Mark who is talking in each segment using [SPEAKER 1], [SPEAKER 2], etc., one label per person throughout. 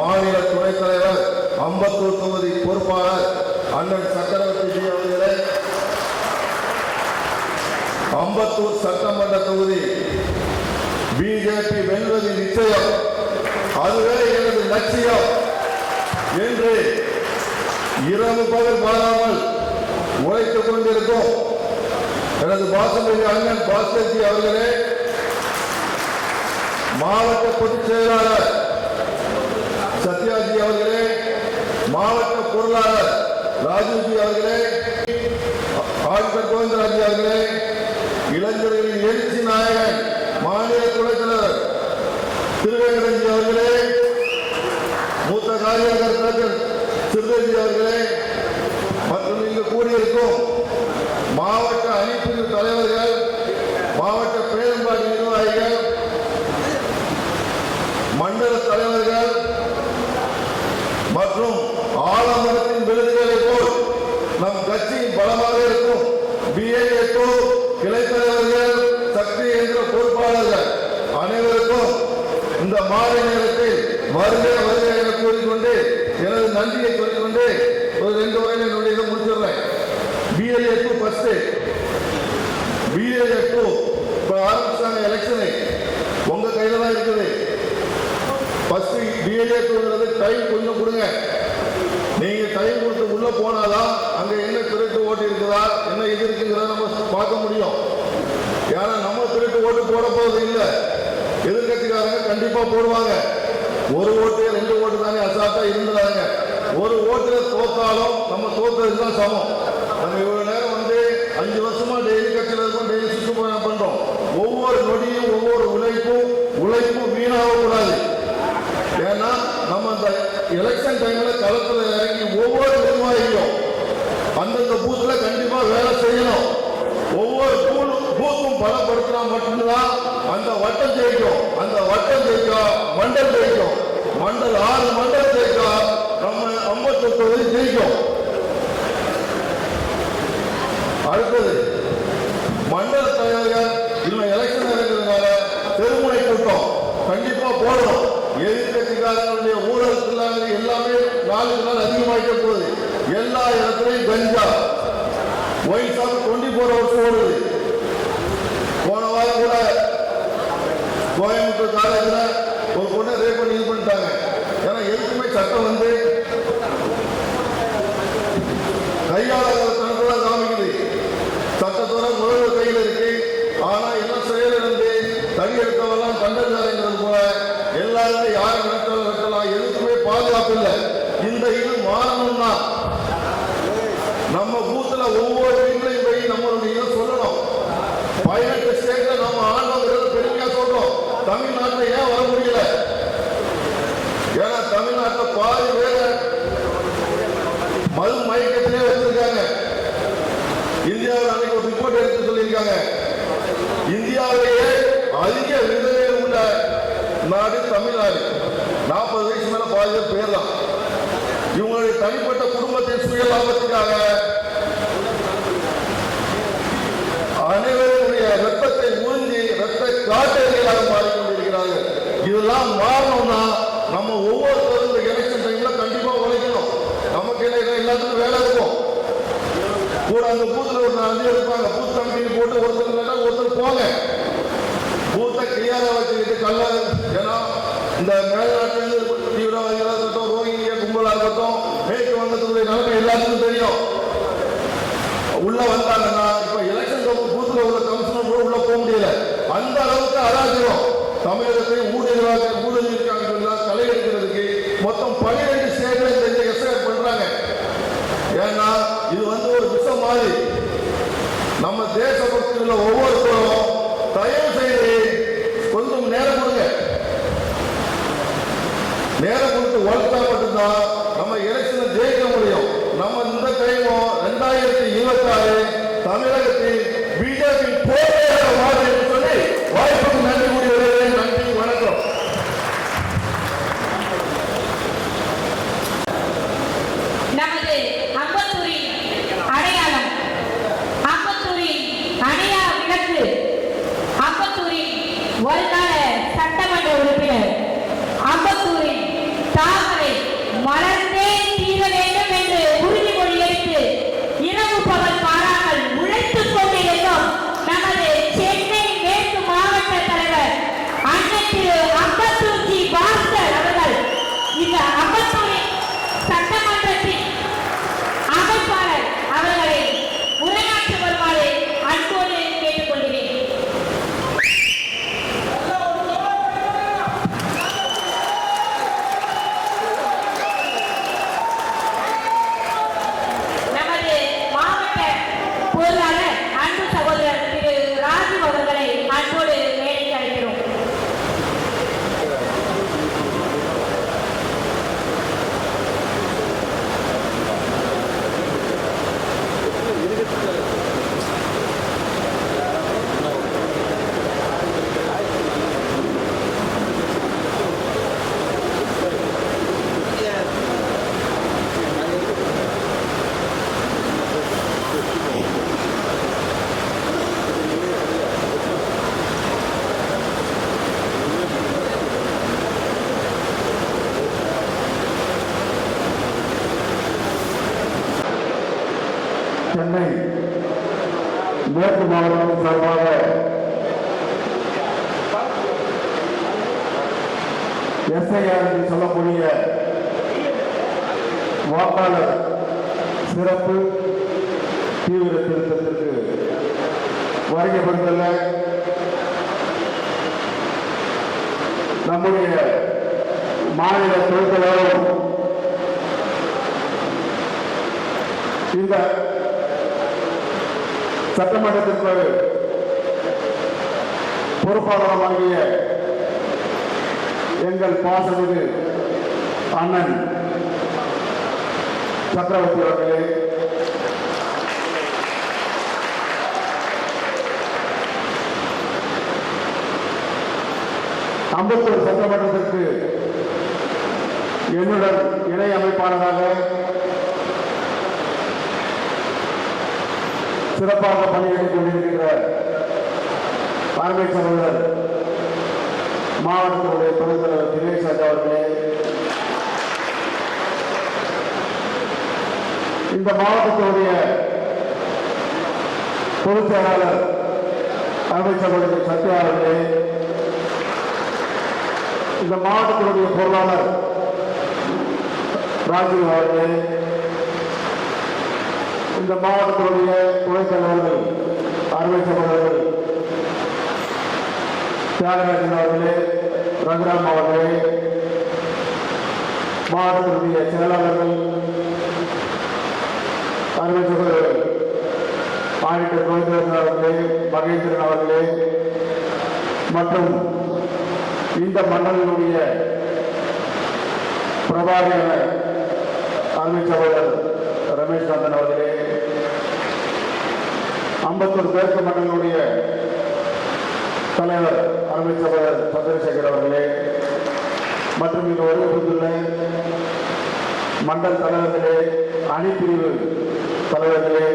[SPEAKER 1] மாநில துணைத் தலைவர் அம்பத்தூர் தொகுதி பொறுப்பாளர் அண்ணன் சக்கரவர்த்தி ஜி அவர்களே. அம்பத்தூர் சட்டமன்ற தொகுதி பிஜேபி வெல்வது நிச்சயம். அதுவே எனது லட்சியம். என்று இரவு பகல் பாராமல் உழைத்துக் கொண்டிருக்கும் எனது பாசமிகு அண்ணன் பாஸ்கர்ஜி அவர்களே மாவட்ட பொதுச் செயலாளர் சத்யாஜி அவர்களே மாவட்ட பொருளாளர் ராஜீவ்ஜி அவர்களே ஆட்கர் கோவிந்தராஜ் அவர்களே இளைஞர்களின் எழுச்சி நாயகன் மாநில துணைத் தலைவர் திருவேங்கடஞ்சி அவர்களே மூத்த காரியகர்த்தர்கள் சிறுதேவி அவர்களே மற்றும் இங்கு கூடியிருக்கும் மாவட்ட அணிப்பிரிவு தலைவர்கள் மாவட்ட பேரம்பாடி நிர்வாகிகள் மண்டல தலைவர்கள் மற்றும் ஆலமரத்தின் விருதுகளை போல் நம் கட்சியின் பலமாக இருக்கும் பிஏஏ கிளை தலைவர்கள் சக்தி என்ற பொறுப்பாளர்கள் அனைவருக்கும் இந்த மாலை நேரத்தில் வருக வருக என கூறிக்கொண்டு எனது நன்றியை சொல்லிக்கொண்டு ஒரு ரெண்டு வரையில் என்னுடைய இதை முடிச்சிடுறேன் பிஏஏ டூ ஃபர்ஸ்ட் பிஏஏ டூ இப்போ ஆரம்பிச்சாங்க எலெக்ஷனு உங்க கையில தான் இருக்குது. ஃபர்ஸ்ட் பிஎல்ஏ டூங்கிறது டைம் கொஞ்சம் கொடுங்க. நீங்க டைம் கொடுத்து உள்ள போனாதான் அங்க என்ன திருட்டு ஓட்டு இருக்குதா என்ன இது இருக்குங்கிறத நம்ம பார்க்க முடியும். ஏன்னா நம்ம திருட்டு ஓட்டு போட போறது இல்லை. கண்டிப்பா போடுவாங்க. ஒரு ஓட்டு ரெண்டு ஓட்டு தானே அசால்ட்டா இருந்துடாங்க ஒரு ஓட்டுல தோத்தாலும் நம்ம தோத்ததுக்கு தான் சமம். நம்ம இவ்வளவு நேரம் வந்து அஞ்சு வருஷமா டெய்லி கட்சியில் இருக்கோம் டெய்லி சுற்றுப்பயணம் பண்றோம். ஒவ்வொரு நொடியும் ஒவ்வொரு உழைப்பும் உழைப்பும் வீணாக கூடாது ஏன்னா நம்ம இந்த எலெக்ஷன் டைம்ல களத்துல இறங்கி ஒவ்வொரு நிர்வாகியும் அந்தந்த பூத்துல கண்டிப்பா வேலை செய்யணும். ஒவ்வொரு பூக்கும் பூத்தும் பலப்படுத்தினா மட்டும்தான் அந்த வட்டம் ஜெயிக்கும். அந்த வட்டம் ஜெயிக்கும் மண்டல் ஜெயிக்கும். மண்டல் ஆறு மண்டல் ஜெயிக்கும் நம்ம ஐம்பத்தொரு தொகுதி ஜெயிக்கும். அடுத்தது மண்டல் தலைவர்கள் இன்னும் எலெக்ஷன் இருக்கிறதுனால தெருமுனை கூட்டம். கண்டிப்பா போடணும். எதிர்கட்சிக்காரர்களுடைய ஊழல் இல்லாத எல்லாமே நாளுக்கு நாள் அதிகமாகிட்டே போகுது. எல்லா இடத்துலையும் கஞ்சா. Wine shop twenty four hours ஓடுது போன வாரம் கூட கோயம்புத்தூர் காலேஜில் ஒரு பொண்ணை ரேப் பண்ணி இது பண்ணிட்டாங்க. ஏன்னா எதுக்குமே சட்டம் வந்து கையாளர்கள் தனக்குள்ள காமிக்குது. சட்டத்தோட முதல்வர் கையில் இருக்கு. ஆனா என்ன செயல் இருந்து தடி எடுத்தவெல்லாம் தண்டச்சாலைங்கிறது போல எல்லாருமே யாரை நடத்தலாம் வெட்டலாம் எதுக்குமே பாதுகாப்பு இல்லை. தனிப்பட்ட குடும்பத்தின் சுய லாபத்துக்காக தமிழகத்தை ஊழலாக ஊழல் சொன்னால் தலை எடுக்கிறதுக்கு மொத்தம் பன்னிரெண்டு ஸ்டேட்ல இந்த எஸ்ஐஆர் பண்றாங்க. ஏன்னா இது வந்து ஒரு விஷம் மாதிரி. நம்ம தேசபக்தியில் ஒவ்வொருத்தரும் தயவு செய்து கொஞ்சம் நேரம் கொடுங்க. நேரம் கொடுத்து வளர்த்தா மட்டும்தான் நம்ம எலெக்ஷனை ஜெயிக்க முடியும். நம்ம இந்த டைமும் ரெண்டாயிரத்தி இருபத்தி ஆறு தமிழகத்தில் பிஜேபி போராட மாதிரி சொல்லி வாய்ப்புக்கு நன்றி
[SPEAKER 2] சார்பாக எஸ்ஐஆர் என்று சொல்லக்கூடிய வாக்காளர் சிறப்பு தீவிர திருத்தத்திற்கு வரையப்படுத்தல நம்முடைய மாநில தொழிற்கழகம் இந்த சட்டமன்றத்திற்கு பொறுப்பாளரமாகிய எங்கள் பாசமிகு அண்ணன் சக்கரவர்த்தி அவர்களே அம்பத்தூர் சட்டமன்றத்திற்கு என்னுடன் இணை அமைப்பாளராக சிறப்பாக பணியாற்றிக் கொண்டிருக்கிற தலைமை சகோதரர் மாவட்டத்தினுடைய துணைத் தலைவர் தினேஷ் ராஜா அவர்களே இந்த மாவட்டத்தினுடைய பொதுச் செயலாளர் தலைமை சகோதரர் சத்யா அவர்களே இந்த மாவட்டத்தினுடைய பொருளாளர் ராஜீவ் அவர்களே இந்த மாவட்டத்தினுடைய துணைத் தலைவர்கள் அறுவை சகோதரர்கள் தியாகராஜன் அவர்களே ரகுராம் அவர்களே மாவட்டத்தினுடைய செயலாளர்கள் அறுவை சகோதரர்கள் ஆடிட்டர் கோவிந்தராஜன் அவர்களே மகேந்திரன் அவர்களே மற்றும் இந்த மண்டலினுடைய பிரபாரியான அருமை சகோதரர் ரமேஷ் சந்தன் அவர்களே அம்பத்தூர் மேற்கு மண்டலினுடைய தலைவர் அருமை சந்திரசேகர் அவர்களே மற்றும் இங்கு வருவதற்குள்ள மண்டல் தலைவர்களே அணிப்பிரிவு தலைவர்களே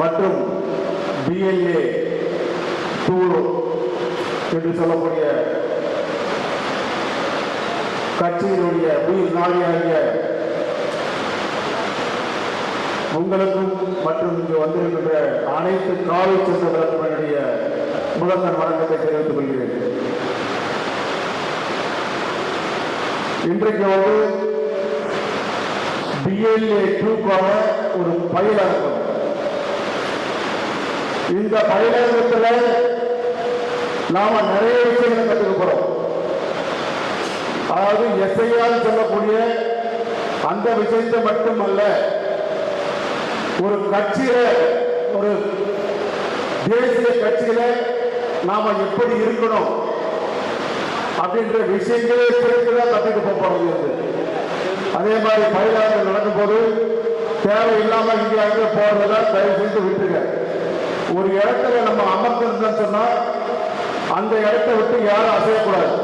[SPEAKER 2] மற்றும் பிஎல்ஏ டூ என்று சொல்லக்கூடிய கட்சியினுடைய உயிர் நாடியாகிய உங்களுக்கும் மற்றும் இங்கு வந்திருக்கின்ற அனைத்து காவல் சட்டங்களுக்கும் முதல்வர் வணக்கத்தை தெரிவித்துக் கொள்கிறேன். இன்றைக்கு வந்து பிஎல்ஏ டூக்கான ஒரு பயிலரங்கம். இந்த பயிலரங்கத்தில் நாம நிறைய விஷயங்களை கற்றுக்கிறோம் அதாவது எஸ்ஐஆர் சொல்லக்கூடிய அந்த விஷயத்தை மட்டுமல்ல ஒரு கட்சியில ஒரு தேசிய கட்சியில நாம எப்படி இருக்கணும் அப்படின்ற விஷயங்களே சேர்த்துதான் கற்றுக்க போறது அதே மாதிரி பயிலாளர்கள் நடக்கும் போது தேவையில்லாம இங்கே அங்கே போறதா தயவு செஞ்சு விட்டுருங்க. ஒரு இடத்துல நம்ம அமர்ந்திருந்தோம் சொன்னா அந்த இடத்தை விட்டு யாரும் அசையக்கூடாது.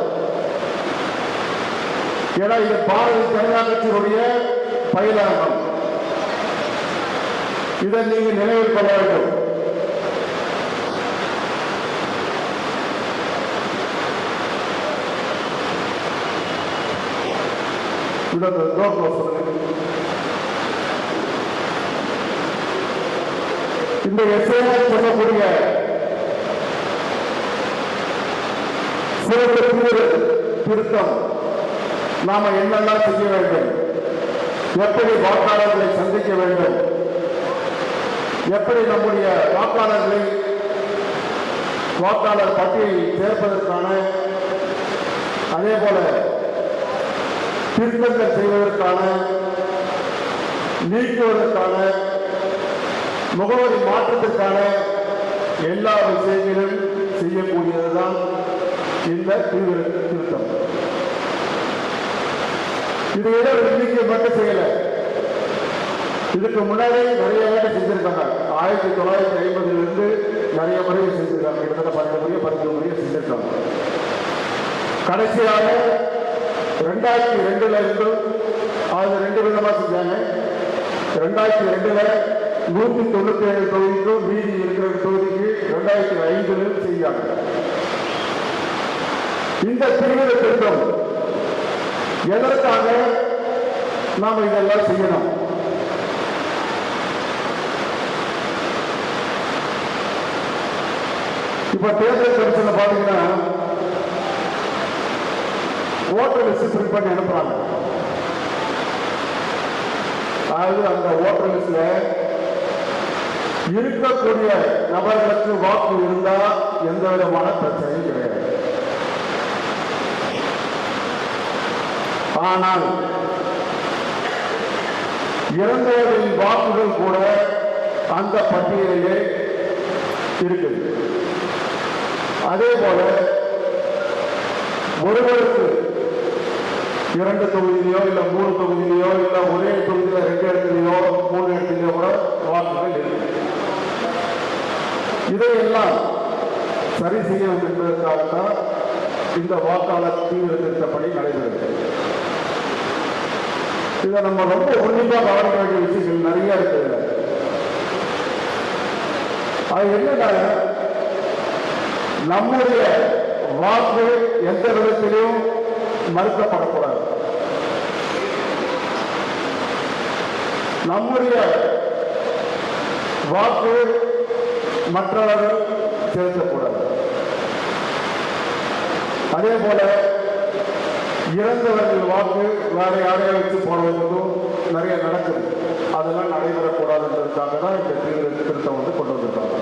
[SPEAKER 2] ஏன்னா இது பாரதிய ஜனதா கட்சியினுடைய பயிலரங்கம் இதை நீங்க நினைவில் கொள்ள வேண்டும். இதற்கு door close பண்ணுங்க. இந்த எஸ்ஐஆர் சொல்லக்கூடிய சிறப்பு தீவிர திருத்தம் நாம என்னெல்லாம் செய்ய வேண்டும் எப்படி வாக்காளர்களை சந்திக்க வேண்டும் எப்படி நம்முடைய வாக்காளர்களை வாக்காளர் பட்டியலில் சேர்ப்பதற்கான அதே போல திருத்தங்கள் செய்வதற்கான நீக்குவதற்கான முகவரி மாற்றத்திற்கான எல்லா விஷயங்களும் செய்யக்கூடியதுதான் இந்த தீவிர திருத்தம். இது ஏதோ இன்னைக்கு மட்டும் செய்யல. இதுக்கு முன்னாடி நிறைய வேலை செஞ்சிருக்காங்க. ஆயிரத்தி தொள்ளாயிரத்தி ஐம்பதுல இருந்து நிறைய முறையை செஞ்சிருக்காங்க. கிட்டத்தட்ட பன்னெண்டு முறையை பதினஞ்சு முறையை செஞ்சிருக்காங்க. கடைசியாக ரெண்டாயிரத்தி ரெண்டுல இருந்து அது ரெண்டு விதமா செஞ்சாங்க. ரெண்டாயிரத்தி ரெண்டுல நூத்தி தொண்ணூத்தி ஏழு தொகுதிக்கும் மீதி இருக்கிற தொகுதிக்கு ரெண்டாயிரத்தி ஐந்துல செய்தாங்க. இந்த சிறுவித திட்டம் எதற்காக நாம் இதெல்லாம் செய்யணும்? இப்ப தேர்தல் கமிஷன் பாத்தீங்கன்னா ஓட்டர் லிஸ்ட் பிரிண்ட் பண்ணி அனுப்புறாங்க. அதாவது அந்த ஓட்டர் லிஸ்ட்ல இருக்கக்கூடிய நபர்களுக்கு வாக்கு இருந்தா எந்த விதமான பிரச்சனையும் கிடையாது. ஆனால் இறந்தவர்களின் வாக்குகள் கூட அந்த பட்டியலிலே இருக்குது. அதே போல ஒருவருக்கு இரண்டு தொகுதியிலையோ இல்ல மூணு தொகுதியிலையோ இல்ல ஒரே தொகுதியில ரெண்டு இடத்துலையோ மூணு இடத்துலையோ கூட வாக்குகள் இருக்கு இதையெல்லாம் சரி செய்ய வேண்டும் என்பதற்காகத்தான் இந்த வாக்காளர் தீவிர திருத்தப்பணி நடைபெறுகிறது. இதை நம்ம ரொம்ப உன்னிப்பாக கவனிக்க வேண்டிய விஷயங்கள் நிறைய இருக்கு. அது என்னன்னா நம்முடைய வாக்கு எந்த விதத்திலையும் மறுக்கப்படக்கூடாது. நம்முடைய வாக்கு மற்றவர்கள் செலுத்தக்கூடாது அதே போல இறந்தவர்கள் வாக்கு வேற யாரையா வைத்து போனவர்களும் நிறைய நடக்குது. அதெல்லாம் நடைபெறக்கூடாதுன்றதுக்காக தான் இந்த தீவிர திருத்தம் வந்து கொண்டு வந்திருக்காங்க.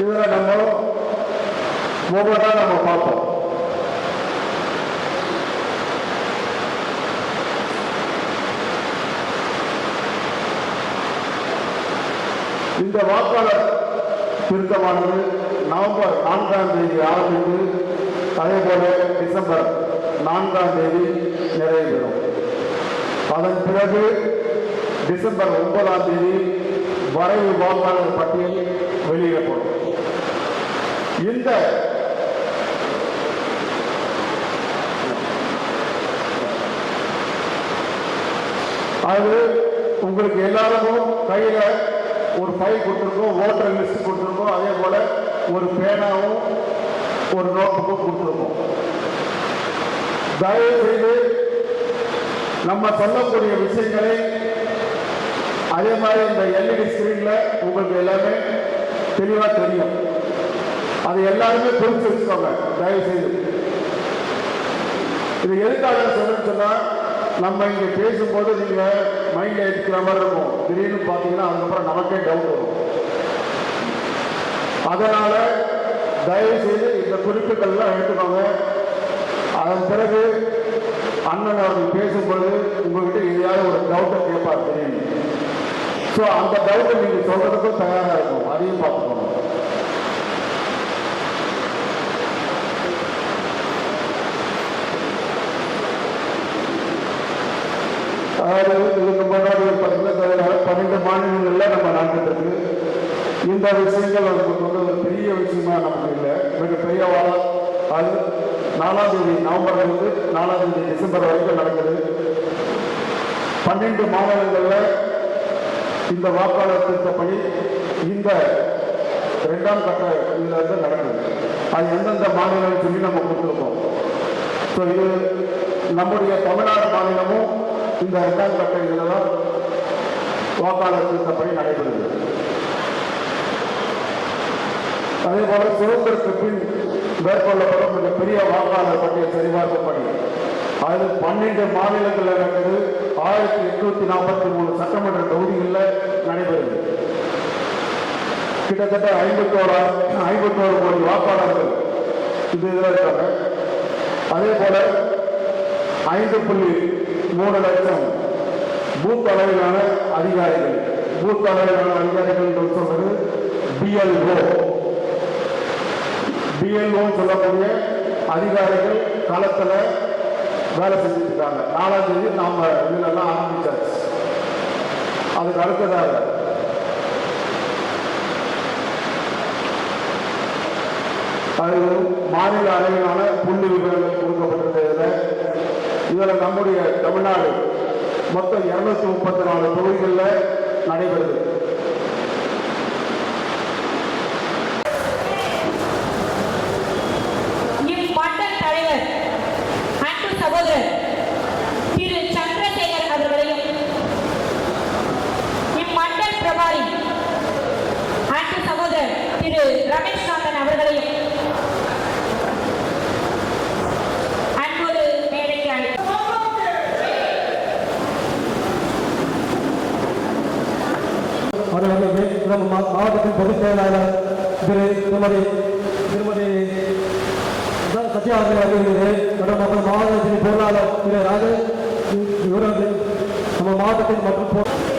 [SPEAKER 2] இதில் நம்ம ஒவ்வொன்றா நம்ம பார்ப்போம். இந்த வாக்காளர் திருத்தமானது நவம்பர் நான்காம் தேதி ஆரம்பித்து அதே போல டிசம்பர் நான்காம் தேதி நிறைவேறும். அதன் பிறகு டிசம்பர் ஒன்பதாம் தேதி வரைவு வாக்காளர் பட்டியல் வெளியிடப்படும். இந்த அது உங்களுக்கு எல்லாருக்கும் கையில ஒரு ஃபைல் கொடுத்துருக்கோம் ஓட்டர் லிஸ்ட் கொடுத்துருக்கோம். அதே போல் ஒரு பேனாவும் ஒரு நோட்டுக்கும் கொடுத்துருக்கோம். தயவு செய்து நம்ம சொல்லக்கூடிய விஷயங்களை அதே மாதிரி இந்த எல்இடி ஸ்கிரீன்ல உங்களுக்கு எல்லாமே தெளிவாக தெரியும். அது எல்லாருமே குறிச்சு வச்சுக்கோங்க தயவு செய்து இது எதுக்காக சொல்லுன்னு சொன்னால் நம்ம இங்கே பேசும்போது நீங்கள் மைண்ட்ல எடுக்கிற மாதிரி இருக்கும். திடீர்னு பார்த்தீங்கன்னா அதுக்கப்புறம் நமக்கே டவுட் வரும். அதனால தயவு செய்து இந்த குறிப்புகள்லாம் எடுத்துக்கோங்க. அதன் பிறகு அண்ணன் அவர்கள் பேசும்பொழுது உங்ககிட்ட எதையாவது ஒரு டவுட்டை கேட்பார் தெரியும் ஸோ அந்த டவுட்டை நீங்க சொல்றதுக்கும் தயாராக இருக்கும் அதையும் பார்த்துக்கோங்க. அதாவது பார்த்தீங்கன்னா தவிர பன்னெண்டு மாநிலங்களில் நம்ம நடந்துட்டு இந்த விஷயங்கள் நமக்கு வந்து ஒரு பெரிய விஷயமா நமக்கு இல்லை. மிகப்பெரிய வாரம் அது நாலாம் தேதி நவம்பர்ல இருந்து நாலாம் தேதி டிசம்பர் வரைக்கும் நடக்குது. பன்னெண்டு மாநிலங்களில் இந்த வாக்காளர் திருத்தப்படி இந்த ரெண்டாம் கட்ட இதில் இருந்து நடக்குது. அது எந்தெந்த மாநிலம் சொல்லி நம்ம கொடுத்துருக்கோம். ஸோ இது நம்முடைய தமிழ்நாடு மாநிலமும் இந்த ரெண்டாம் கட்ட இதில் தான் வாக்காளர் திருத்தப்படி நடைபெறுகிறது அதே போல சுதந்திரத்துக்கு பின் மேற்கொள்ளப்படும் மிக பெரிய வாக்காளர் பட்டியல் சரிபார்க்கும் பணி. அது பன்னெண்டு மாநிலங்களில் நடக்கிறது ஆயிரத்தி எட்நூத்தி நாற்பத்தி மூணு சட்டமன்ற தொகுதிகளில் நடைபெறுது. கிட்டத்தட்ட ஐம்பத்தோரு ஐம்பத்தோரு கோடி வாக்காளர்கள் இது இதில் இருக்காங்க. அதே போல ஐந்து புள்ளி மூணு லட்சம் பூத் அளவிலான அதிகாரிகள். பூத் அளவிலான அதிகாரிகள் என்று சொல்வது பிஎல்ஓ பிஎல்ஓ சொல்லக்கூடிய அதிகாரிகள் களத்தில் வேலை செஞ்சுட்டு இருக்காங்க நாலாம் தேதி நாம இதுலெல்லாம் ஆரம்பிச்சாச்சு. அதுக்கு அடுத்ததாக அது. மாநில அளவிலான புள்ளி விவரங்கள் கொடுக்கப்பட்டிருந்ததுல இதில் நம்முடைய தமிழ்நாடு மொத்தம் இருநூத்தி முப்பத்தி நாலு தொகுதிகளில் நடைபெறுது.
[SPEAKER 3] நம்ம நம்ம மாவட்டத்தில் மற்றும்